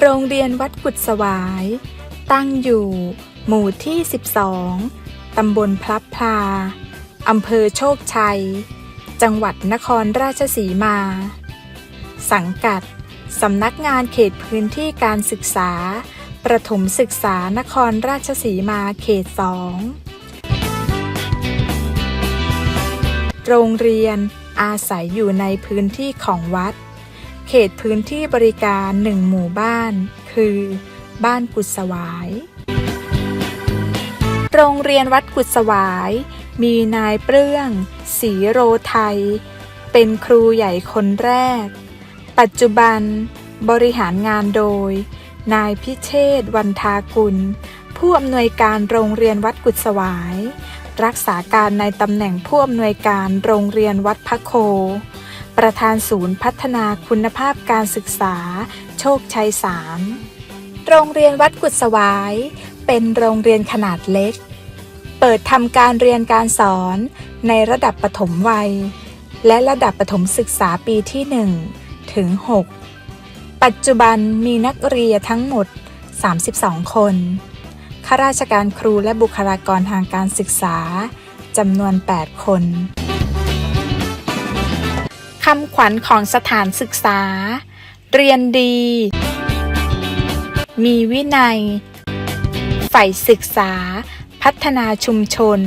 โรงเรียนวัดกุดสวาย ตั้งอยู่ หมู่ที่ 12 ตำบลพลับพลา อำเภอโชคชัย จังหวัดนครราชสีมา สังกัด สำนักงานเขตพื้นที่การศึกษา ประถมศึกษานครราชสีมาเขตสองโรงเรียนอาศัยอยู่ในพื้นที่ของวัด เขตพื้นที่บริการหนึ่งหมู่บ้าน คือ บ้านกุดสวาย โรงเรียนวัดกุดสวาย มีนายเปลื้องศรีโรไทย เป็นครูใหญ่คนแรก ปัจจุบันบริหารงานโดย นายพิเชษวันทากุล ผู้อำนวยการโรงเรียนวัดกุดสวาย รักษาการในตำแหน่งผู้อำนวยการโรงเรียนวัดพระโค ประธานศูนย์พัฒนาคุณภาพการศึกษา โชคชัยสามโรงเรียนวัดกุดสวาย เป็นโรงเรียนขนาดเล็ก เปิดทำการเรียนการสอนในระดับปฐมวัย และระดับปฐมศึกษาปีที่ 1 ถึง 6 ปัจจุบันมีนักเรียนทั้งหมด 32 คนข้าราชการครูและบุคลากรทางการศึกษาจำนวน 8 คน คำขวัญของสถานศึกษา เรียนดี มีวินัย ใฝ่ศึกษา พัฒนาชุมชน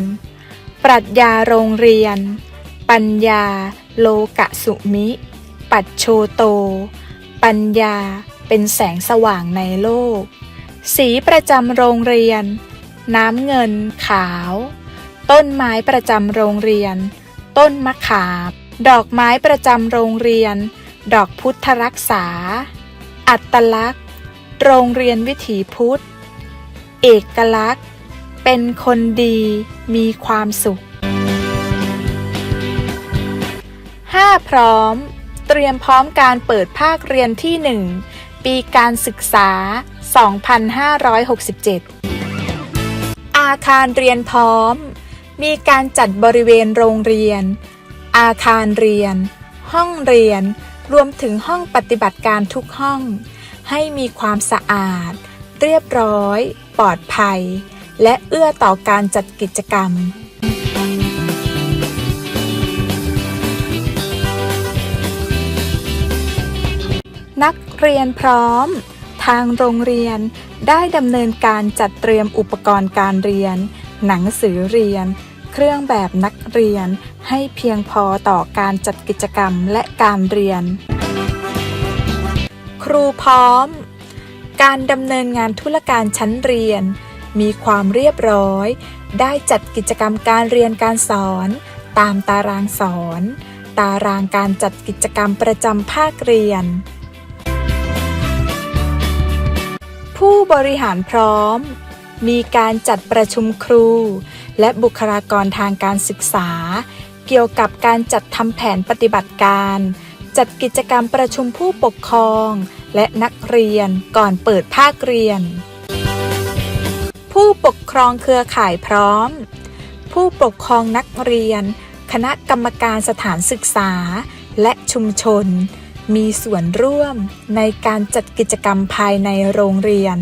ปรัชญาโรงเรียน ปัญญา โลกะสุมิ ปัจโชโต ปัญญาเป็นแสงสว่างในโลก สีประจำโรงเรียน น้ำเงินขาว ต้นไม้ประจำโรงเรียน ต้นมะขาม ดอกไม้ประจำโรงเรียน ดอกพุทธรักษา อัตลักษณ์ โรงเรียนวิถีพุทธ เอกลักษณ์ เป็นคนดีมีความสุข 5. พร้อม เตรียมพร้อมการเปิดภาคเรียนที่ 1 ปีการศึกษา 2567 อาคารเรียนพร้อม มีการจัดบริเวณโรงเรียน อาคารเรียน ห้องเรียน รวมถึงห้องปฏิบัติการทุกห้อง ให้มีความสะอาด เรียบร้อย ปลอดภัย และเอื้อต่อการจัดกิจกรรมนักเรียนพร้อม ทางโรงเรียนได้ดำเนินการจัดเตรียมอุปกรณ์การเรียน หนังสือเรียน เครื่องแบบนักเรียน ให้เพียงพอต่อการจัดกิจกรรมและการเรียน ครูพร้อม การดำเนินงานธุรการชั้นเรียน มีความเรียบร้อย ได้จัดกิจกรรมการเรียนการสอน ตามตารางสอน ตารางการจัดกิจกรรมประจำภาคเรียน ผู้บริหารพร้อม มีการจัดประชุมครู และบุคลากรทางการศึกษา เกี่ยวกับการจัดทำแผนปฏิบัติการ จัดกิจกรรมประชุมผู้ปกครอง และนักเรียนก่อนเปิดภาคเรียน ผู้ปกครองเครือข่ายพร้อม ผู้ปกครองนักเรียน คณะกรรมการสถานศึกษา และชุมชน มีส่วนร่วมในการจัดกิจกรรมภายในโรงเรียน